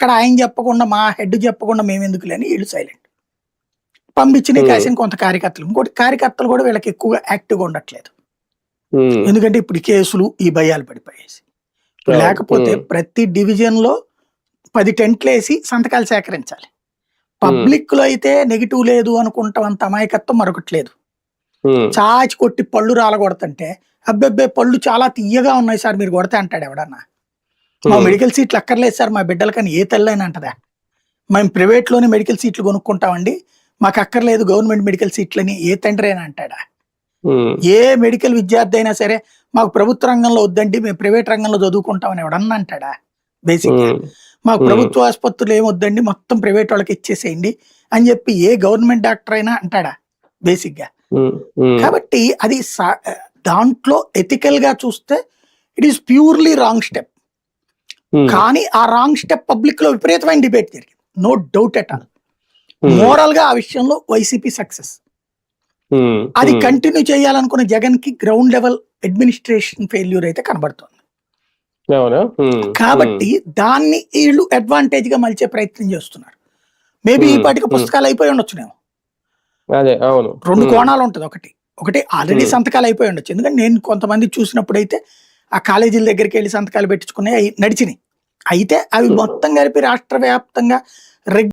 అక్కడ ఆయన చెప్పకుండా మా హెడ్ చెప్పకుండా మేము ఎందుకు లేని వీళ్ళు సైలెంట్. పంపించిన Hmm. కాసిన కొంత కార్యకర్తలు. ఇంకోటి కార్యకర్తలు కూడా వీళ్ళకి ఎక్కువగా యాక్టివ్గా ఉండట్లేదు. ఉమ్, ఎందుకంటే ఇప్పుడు కేసులు ఈ భయాలు పడిపోయేసి. లేకపోతే ఉమ్, ప్రతి డివిజన్లో పది టెంట్లు వేసి సంతకాలు సేకరించాలి. పబ్లిక్లో అయితే నెగిటివ్ లేదు అనుకుంటామంత అమాయకత్వం మరొకటి లేదు. చాచి కొట్టి పళ్ళు రాలగొడతంటే అబ్బెబ్బే పళ్ళు చాలా తీయగా ఉన్నాయి సార్ మీరు కొడితే అంటాడు ఎవడన్నా. మా మెడికల్ సీట్లు అక్కర్లేదు సార్ మా బిడ్డలకని ఏ తెల్లని అంటదా? మేము ప్రైవేట్లోనే మెడికల్ సీట్లు కొనుక్కుంటామండి. మాకు అక్కర్లేదు గవర్నమెంట్ మెడికల్ సీట్లని ఏ తండ్రి అని అంటాడా? ఉమ్, ఏ మెడికల్ విద్యార్థి అయినా సరే మాకు ప్రభుత్వ రంగంలో వద్దండి మేము ప్రైవేట్ రంగంలో చదువుకుంటామని ఎవడన్నా అంటాడా? బేసిక్ ఉమ్, మాకు Hmm. ప్రభుత్వ ఆసుపత్రులు ఏమొద్దండి మొత్తం ప్రైవేట్ వాళ్ళకి ఇచ్చేసేయండి అని చెప్పి ఏ గవర్నమెంట్ డాక్టర్ అయినా అంటాడా? బేసిక్గా. కాబట్టి అది దాంట్లో ఎథికల్గా చూస్తే it is purely wrong step కానీ ఆ రాంగ్ స్టెప్ పబ్లిక్లో విపరీతమైన డిబేట్ జరిగింది. నో డౌట్ ఎట్ ఆల్ మోరల్గా ఆ విషయంలో వైసీపీ సక్సెస్ ఉమ్, అది కంటిన్యూ చేయాలనుకున్న జగన్కి గ్రౌండ్ లెవెల్ అడ్మినిస్ట్రేషన్ ఫెయిల్యూర్ అయితే కనబడుతుంది. కాబట్టి దాన్ని వీళ్ళు అడ్వాంటేజ్గా మలిచే ప్రయత్నం చేస్తున్నారు. మేబీ ఈ Hmm. పాటికి Hmm. పుస్తకాలు అయిపోయి ఉండొచ్చునేమో. రెండు కోణాలు ఉంటుంది ఒకటి. ఒకటి ఆల్రెడీ Hmm. సంతకాలు అయిపోయి ఉండొచ్చు. ఎందుకంటే నేను కొంతమంది చూసినప్పుడు అయితే ఆ కాలేజీల దగ్గరికి వెళ్ళి సంతకాలు పెట్టించుకునే నడిచినాయి. అయితే అవి. మొత్తం కలిపి రాష్ట్ర వ్యాప్తంగా రెగ్